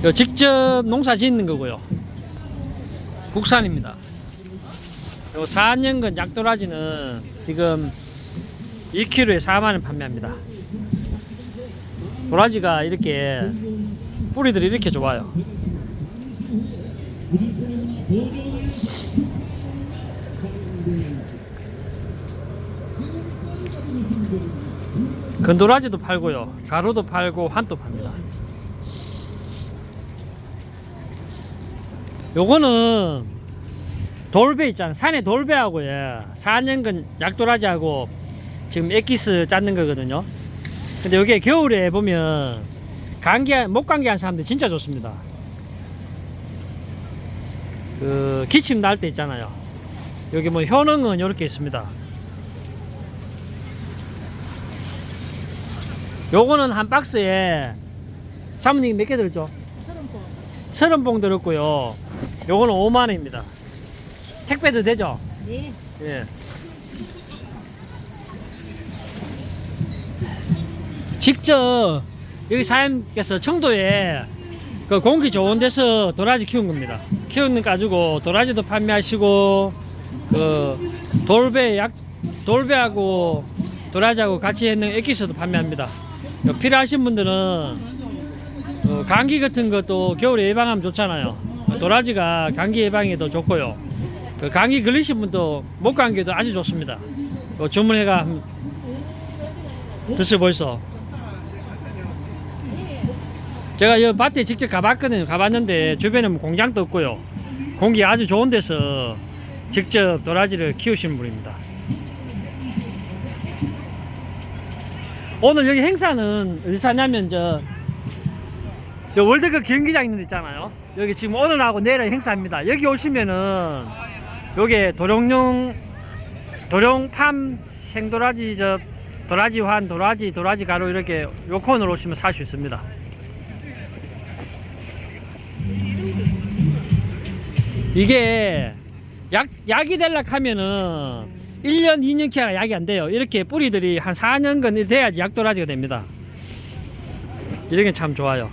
이거 직접 농사 짓는 거고요. 국산입니다. 요 4년근 약도라지는 지금 2kg에 4만원 판매합니다. 도라지가 이렇게 뿌리들이 이렇게 좋아요. 건도라지도 팔고요. 가루도 팔고 환도 팝니다. 요거는 돌배 있잖아. 산에 돌배하고 예. 4년근 약도라지하고 지금 엑기스 짰는 거거든요. 근데 여기 겨울에 보면 감기 목 감기 한 사람들 진짜 좋습니다. 그 기침 날 때 있잖아요. 여기 뭐 효능은 이렇게 있습니다. 요거는 한 박스에 사모님 몇 개 들었죠? 서른 봉 들었고요. 요거는 5만 원입니다. 택배도 되죠? 네. 예. 직접 여기 사장님께서 청도에 그 공기 좋은 데서 도라지 키운 겁니다. 키우는 거 가지고 도라지도 판매하시고 그 돌배 약 돌배하고 도라지하고 같이 있는 엑기스도 판매합니다. 그 필요하신 분들은 어, 감기 같은 것도 겨울에 예방하면 좋잖아요. 도라지가 감기 예방에도 좋고요. 그 감기 걸리신 분도 목 감기도 아주 좋습니다. 그 주문해가 드셔보이소. 제가 이 밭에 직접 가봤거든요. 가봤는데 주변에 뭐 공장도 없고요. 공기 아주 좋은 데서 직접 도라지를 키우시는 분입니다. 오늘 여기 행사는 어디서 하냐면 저, 저 월드컵 경기장 있는 데 있잖아요. 여기 지금 오늘하고 내일 행사입니다. 여기 오시면은 요게 도룡룡 도룡팜 생도라지 저 도라지 환 도라지 도라지 가루 이렇게 요 코너로 오시면 살 수 있습니다. 이게 약 약이 될라 하면은 1년 2년 키가 약이 안 돼요. 이렇게 뿌리들이 한 4년근 돼야지 약도라지가 됩니다. 이런 게 참 좋아요.